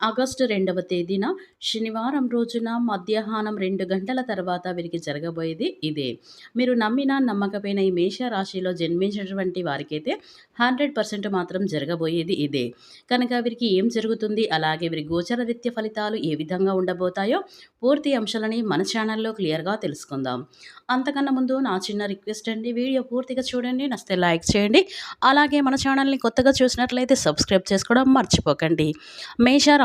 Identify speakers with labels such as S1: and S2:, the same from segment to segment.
S1: August రెండవ తేదీన శనివారం రోజున మధ్యాహ్నం రెండు గంటల తర్వాత వీరికి జరగబోయేది ఇదే. మీరు నమ్మినా నమ్మకపోయిన ఈ మేష రాశిలో జన్మించినటువంటి వారికైతే 100% మాత్రం జరగబోయేది ఇదే. కనుక వీరికి ఏం జరుగుతుంది, అలాగే వీరి గోచర రీత్య ఫలితాలు ఏ విధంగా ఉండబోతాయో పూర్తి అంశాలని మన ఛానల్‌లో క్లియర్‌గా తెలుసుకుందాం. అంతకన్నా ముందు నా చిన్న రిక్వెస్ట్ అండి. వీడియో పూర్తిగా చూడండి. నస్తే లైక్ చేయండి. అలాగే మన ఛానల్‌ని కొత్తగా చూసినట్లయితే సబ్స్క్రైబ్ చేసుకోవడం మర్చిపోకండి. మేష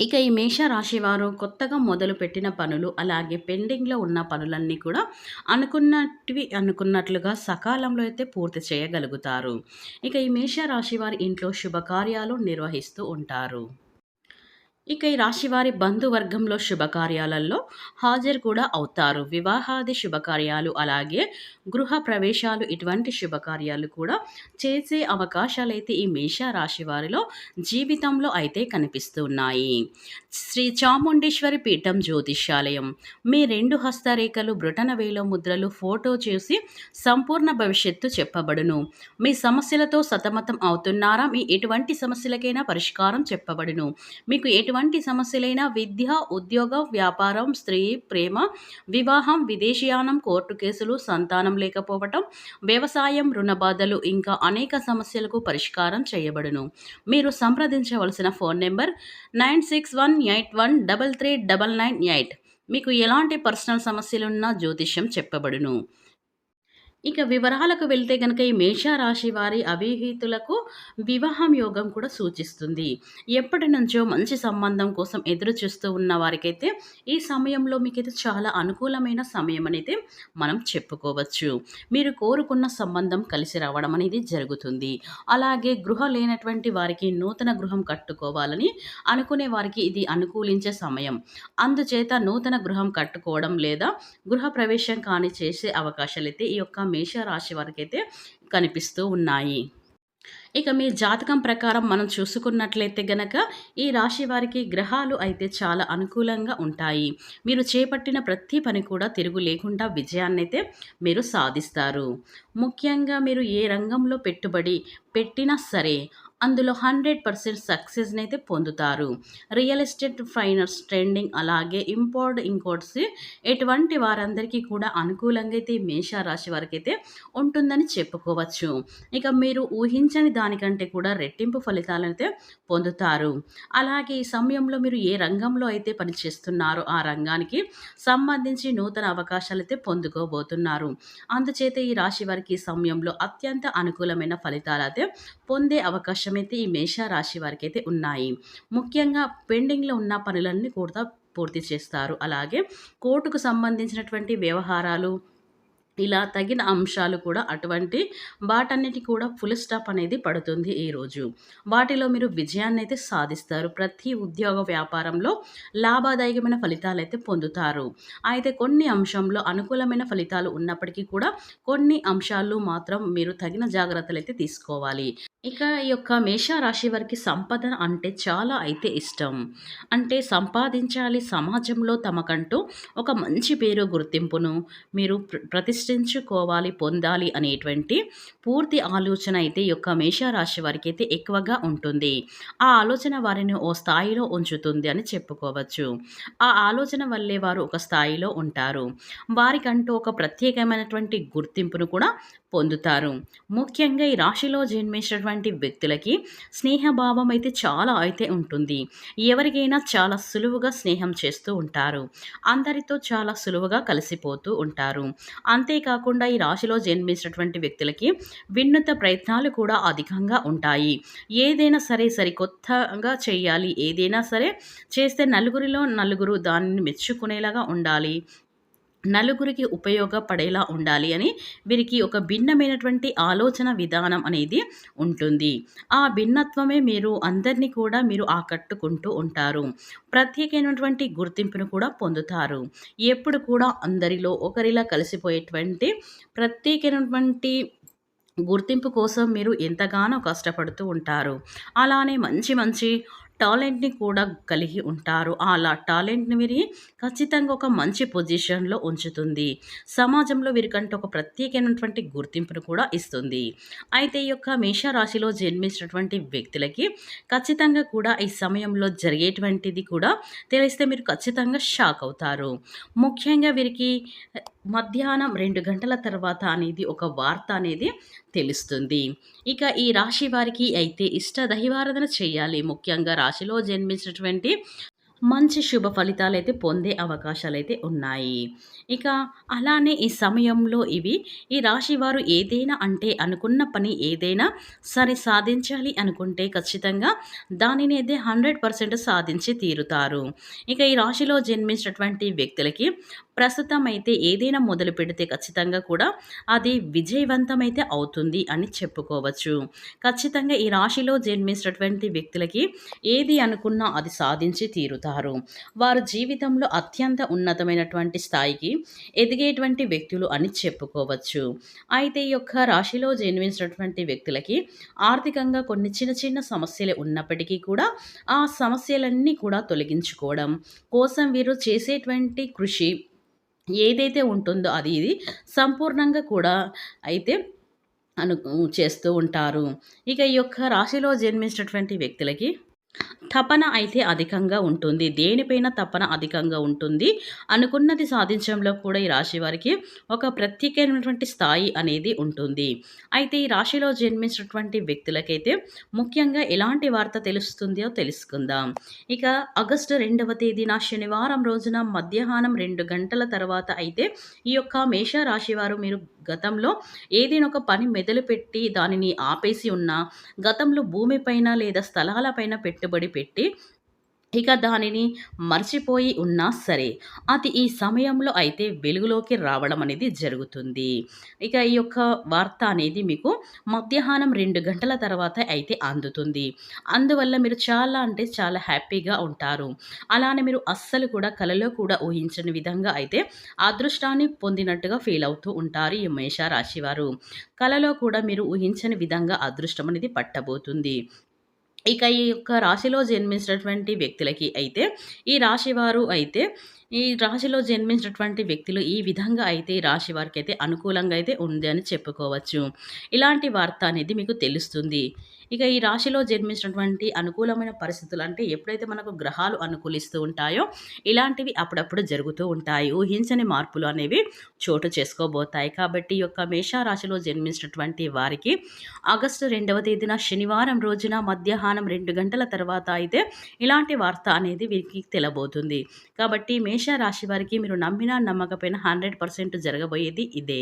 S1: ఇక ఈ మేష రాశి వారు కొత్తగా మొదలుపెట్టిన పనులు, అలాగే పెండింగ్‌లో ఉన్న పనులన్నీ కూడా అనుకున్నటివి అనుకున్నట్లుగా సకాలంలో అయితే పూర్తి చేయగలుగుతారు. ఇక ఈ మేష రాశి వారి ఇంట్లో శుభకార్యాలు నిర్వహిస్తూ ఉంటారు. ఇక ఈ రాశివారి బంధువర్గంలో శుభకార్యాలలో హాజరు కూడా అవుతారు. వివాహాది శుభకార్యాలు, అలాగే గృహ ప్రవేశాలు ఇటువంటి శుభకార్యాలు కూడా చేసే అవకాశాలైతే ఈ మేష రాశి వారిలో జీవితంలో అయితే కనిపిస్తున్నాయి. శ్రీ చాముండేశ్వరి పీఠం జ్యోతిష్యాలయం మీ రెండు హస్తరేఖలు, బ్రొటన వేలో ముద్రలు ఫోటో చేసి సంపూర్ణ భవిష్యత్తు చెప్పబడును. మీ సమస్యలతో సతమతం అవుతున్నారా? మీ ఎటువంటి సమస్యలకైనా పరిష్కారం చెప్పబడును. మీకు ఎటువంటి సమస్యలైనా విద్య, ఉద్యోగం, వ్యాపారం, స్త్రీ, ప్రేమ, వివాహం, విదేశీయానం, కోర్టు కేసులు, సంతానం లేకపోవటం, వ్యవసాయం, రుణ బాధలు ఇంకా అనేక సమస్యలకు పరిష్కారం చేయబడును. మీరు సంప్రదించవలసిన phone number nine six one eight one double three double nine eight మీకు ఎలాంటి పర్సనల్ సమస్యలున్నా జ్యోతిష్యం చెప్పబడును. ఇక వివరాలకు వెళ్తే కనుక ఈ మేష రాశి వారి అవిహితులకు వివాహం యోగం కూడా సూచిస్తుంది. ఎప్పటి నుంచో మంచి సంబంధం కోసం ఎదురు చూస్తూ ఉన్న వారికైతే ఈ సమయంలో మీకైతే చాలా అనుకూలమైన సమయం అనేది మనం చెప్పుకోవచ్చు. మీరు కోరుకున్న సంబంధం కలిసి రావడం అనేది జరుగుతుంది. అలాగే గృహ లేనటువంటి వారికి నూతన గృహం కట్టుకోవాలని అనుకునే వారికి ఇది అనుకూలించే సమయం. అందుచేత నూతన గృహం కట్టుకోవడం లేదా గృహ ప్రవేశం కానీ చేసే అవకాశాలైతే ఈ యొక్క మేషరాశి వారికైతే కనిపిస్తూ ఉన్నాయి. ఇక మీ జాతకం ప్రకారం మనం చూసుకున్నట్లయితే గనక ఈ రాశి వారికి గ్రహాలు అయితే చాలా అనుకూలంగా ఉంటాయి. మీరు చేపట్టిన ప్రతి పని కూడా తిరుగు లేకుండా విజయాన్నైతే మీరు సాధిస్తారు. ముఖ్యంగా మీరు ఏ రంగంలో పెట్టుబడి పెట్టినా సరే అందులో హండ్రెడ్ పర్సెంట్ సక్సెస్ని అయితే పొందుతారు. రియల్ ఎస్టేట్, ఫైనాన్స్, ట్రెండింగ్ అలాగే ఇంపోర్ట్, ఇంకోట్స్ ఎటువంటి వారందరికీ కూడా అనుకూలంగా అయితే మేషరాశి మేష రాశి ఉంటుందని చెప్పుకోవచ్చు. ఇక మీరు ఊహించని దానికంటే కూడా రెట్టింపు ఫలితాలనైతే పొందుతారు. అలాగే ఈ సమయంలో మీరు ఏ రంగంలో అయితే పనిచేస్తున్నారో ఆ రంగానికి సంబంధించి నూతన అవకాశాలైతే పొందుకోబోతున్నారు. అందుచేత ఈ రాశి వారికి ఈ సమయంలో అత్యంత అనుకూలమైన ఫలితాలైతే పొందే అవకాశం అయితే ఈ మేష రాశి వారికైతే ఉన్నాయి. ముఖ్యంగా పెండింగ్‌లో ఉన్న పనులన్నీ కూడా పూర్తి చేస్తారు. అలాగే కోర్టుకు సంబంధించినటువంటి వ్యవహారాలు ఇలా తగిన అంశాలు కూడా అటువంటి వాటన్నిటి కూడా ఫుల్ స్టాప్ అనేది పడుతుంది ఈరోజు. వాటిలో మీరు విజయాన్ని అయితే సాధిస్తారు. ప్రతి ఉద్యోగ, వ్యాపారంలో లాభదాయకమైన ఫలితాలు అయితే పొందుతారు. అయితే కొన్ని అంశంలో అనుకూలమైన ఫలితాలు ఉన్నప్పటికీ కూడా కొన్ని అంశాలు మాత్రం మీరు తగిన జాగ్రత్తలు అయితే తీసుకోవాలి. ఇక ఈ యొక్క మేష రాశి వారికి సంపద అంటే చాలా అయితే ఇష్టం. అంటే సంపాదించాలి, సమాజంలో తమకంటూ ఒక మంచి పేరు, గుర్తింపును మీరు ప్ర సృష్టించుకోవాలి పొందాలి అనేటువంటి పూర్తి ఆలోచన అయితే యొక్క మేష రాశి వారికైతే ఎక్కువగా ఉంటుంది. ఆ ఆలోచన వారిని ఓ స్థాయిలో ఉంచుతుంది అని చెప్పుకోవచ్చు. ఆ ఆలోచన వల్లే వారు ఒక స్థాయిలో ఉంటారు. వారికంటూ ఒక ప్రత్యేకమైనటువంటి గుర్తింపును కూడా పొందుతారు. ముఖ్యంగా ఈ రాశిలో జన్మించినటువంటి వ్యక్తులకి స్నేహభావం అయితే చాలా అయితే ఉంటుంది. ఎవరికైనా చాలా సులువుగా స్నేహం చేస్తూ ఉంటారు. అందరితో చాలా సులువుగా కలిసిపోతూ ఉంటారు. అంతే అంతేకాకుండా ఈ రాశిలో జన్మించినటువంటి వ్యక్తులకి వినూత్న ప్రయత్నాలు కూడా అధికంగా ఉంటాయి. ఏదైనా సరే సరికొత్తగా చేయాలి. ఏదైనా సరే చేస్తే నలుగురిలో నలుగురు దానిని మెచ్చుకునేలాగా ఉండాలి. నలుగురికి ఉపయోగపడేలా ఉండాలి అని వీరికి ఒక భిన్నమైనటువంటి ఆలోచన విధానం అనేది ఉంటుంది. ఆ భిన్నత్వమే మీరు అందరినీ కూడా మీరు ఆకట్టుకుంటూ ఉంటారు. ప్రత్యేకమైనటువంటి గుర్తింపును కూడా పొందుతారు. ఎప్పుడు కూడా అందరిలో ఒకరిలా కలిసిపోయేటువంటి ప్రత్యేకమైనటువంటి గుర్తింపు కోసం మీరు ఎంతగానో కష్టపడుతూ ఉంటారు. అలానే మంచి మంచి టాలెంట్‌ని కూడా కలిగి ఉంటారు. అలా టాలెంట్‌ని మీరు ఖచ్చితంగా ఒక మంచి పొజిషన్‌లో ఉంచుతుంది. సమాజంలో వీరికంటూ ఒక ప్రత్యేకమైనటువంటి గుర్తింపును కూడా ఇస్తుంది. అయితే ఈ యొక్క మేషరాశిలో జన్మించినటువంటి వ్యక్తులకి ఖచ్చితంగా కూడా ఈ సమయంలో జరిగేటువంటిది కూడా తెలిస్తే మీరు ఖచ్చితంగా షాక్ అవుతారు. ముఖ్యంగా వీరికి మధ్యాహ్నం రెండు గంటల తర్వాత అనేది ఒక వార్త అనేది తెలుస్తుంది. ఇక ఈ రాశి వారికి అయితే ఇష్ట దైవారాధన చేయాలి. ముఖ్యంగా రాశిలో జన్మించినటువంటి మంచి శుభ ఫలితాలైతే పొందే అవకాశాలైతే ఉన్నాయి. ఇక అలానే ఈ సమయంలో ఇవి ఈ రాశి వారు ఏదైనా అంటే అనుకున్న పని ఏదైనా సరే సాధించాలి అనుకుంటే ఖచ్చితంగా దానిని అయితే 100% సాధించి తీరుతారు. ఇక ఈ రాశిలో జన్మించినటువంటి వ్యక్తులకి ప్రస్తుతం అయితే ఏదైనా మొదలుపెడితే ఖచ్చితంగా కూడా అది విజయవంతమైతే అవుతుంది అని చెప్పుకోవచ్చు. ఖచ్చితంగా ఈ రాశిలో జన్మించినటువంటి వ్యక్తులకి ఏది అనుకున్నా అది సాధించి తీరుతారు. వారు జీవితంలో అత్యంత ఉన్నతమైనటువంటి స్థాయికి ఎదిగేటువంటి వ్యక్తులు అని చెప్పుకోవచ్చు. అయితే ఈ యొక్క రాశిలో జన్మించినటువంటి వ్యక్తులకి ఆర్థికంగా కొన్ని చిన్న చిన్న సమస్యలు ఉన్నప్పటికీ కూడా ఆ సమస్యలన్నీ కూడా తొలగించుకోవడం కోసం వీరు చేసేటువంటి కృషి ఏదైతే ఉంటుందో అది ఇది సంపూర్ణంగా కూడా అయితే అను చేస్తూ ఉంటారు. ఇక ఈ యొక్క రాశిలో జన్మించినటువంటి వ్యక్తులకి తపన అయితే అధికంగా ఉంటుంది. దేనిపైన తపన అధికంగా ఉంటుంది. అనుకున్నది సాధించడంలో కూడా ఈ రాశి వారికి ఒక ప్రత్యేకమైనటువంటి స్థాయి అనేది ఉంటుంది. అయితే ఈ రాశిలో జన్మించినటువంటి వ్యక్తులకైతే ముఖ్యంగా ఎలాంటి వార్త తెలుస్తుందో తెలుసుకుందాం. ఇక ఆగస్టు రెండవ తేదీన శనివారం రోజున మధ్యాహ్నం రెండు గంటల తర్వాత అయితే ఈ యొక్క మేష రాశి వారు మీరు గతంలో ఏదైనా ఒక పని మొదలుపెట్టి దానిని ఆపేసి ఉన్నా, గతంలో భూమిపైన లేదా స్థలాలపైన పెట్టుబడి పెట్టి ఇక దానిని మర్చిపోయి ఉన్నా సరే, అది ఈ సమయంలో అయితే వెలుగులోకి రావడం అనేది జరుగుతుంది. ఇక ఈ యొక్క వార్త అనేది మీకు మధ్యాహ్నం రెండు గంటల తర్వాత అయితే అందుతుంది. అందువల్ల మీరు చాలా అంటే చాలా హ్యాపీగా ఉంటారు. అలానే మీరు అస్సలు కూడా కలలో కూడా ఊహించని విధంగా అయితే అదృష్టాన్ని పొందినట్టుగా ఫీల్ అవుతూ ఉంటారు ఈ మేష వారు. కలలో కూడా మీరు ఊహించని విధంగా అదృష్టం అనేది పట్టబోతుంది. ఇక ఈ యొక్క రాశిలో జన్మించినటువంటి వ్యక్తులకి అయితే ఈ రాశి వారు అయితే ఈ రాశిలో జన్మించినటువంటి వ్యక్తులు ఈ విధంగా అయితే రాశి రాశి వారికైతే అనుకూలంగా అయితే ఉంది అని చెప్పుకోవచ్చు. ఇలాంటి వార్త అనేది మీకు తెలుస్తుంది. ఇక ఈ రాశిలో జన్మించినటువంటి అనుకూలమైన పరిస్థితులు అంటే ఎప్పుడైతే మనకు గ్రహాలు అనుకూలిస్తూ ఉంటాయో ఇలాంటివి అప్పుడప్పుడు జరుగుతూ ఉంటాయి. ఊహించని మార్పులు అనేవి చోటు చేసుకోబోతాయి. కాబట్టి ఈ యొక్క మేష రాశిలో జన్మించినటువంటి వారికి ఆగస్టు రెండవ తేదీన శనివారం రోజున మధ్యాహ్నం రెండు గంటల తర్వాత అయితే ఇలాంటి వార్త అనేది వీరికి తెలబోతుంది. కాబట్టి మేష రాశి వారికి మీరు నమ్మినా నమ్మకపోయినా 100% జరగబోయేది ఇదే.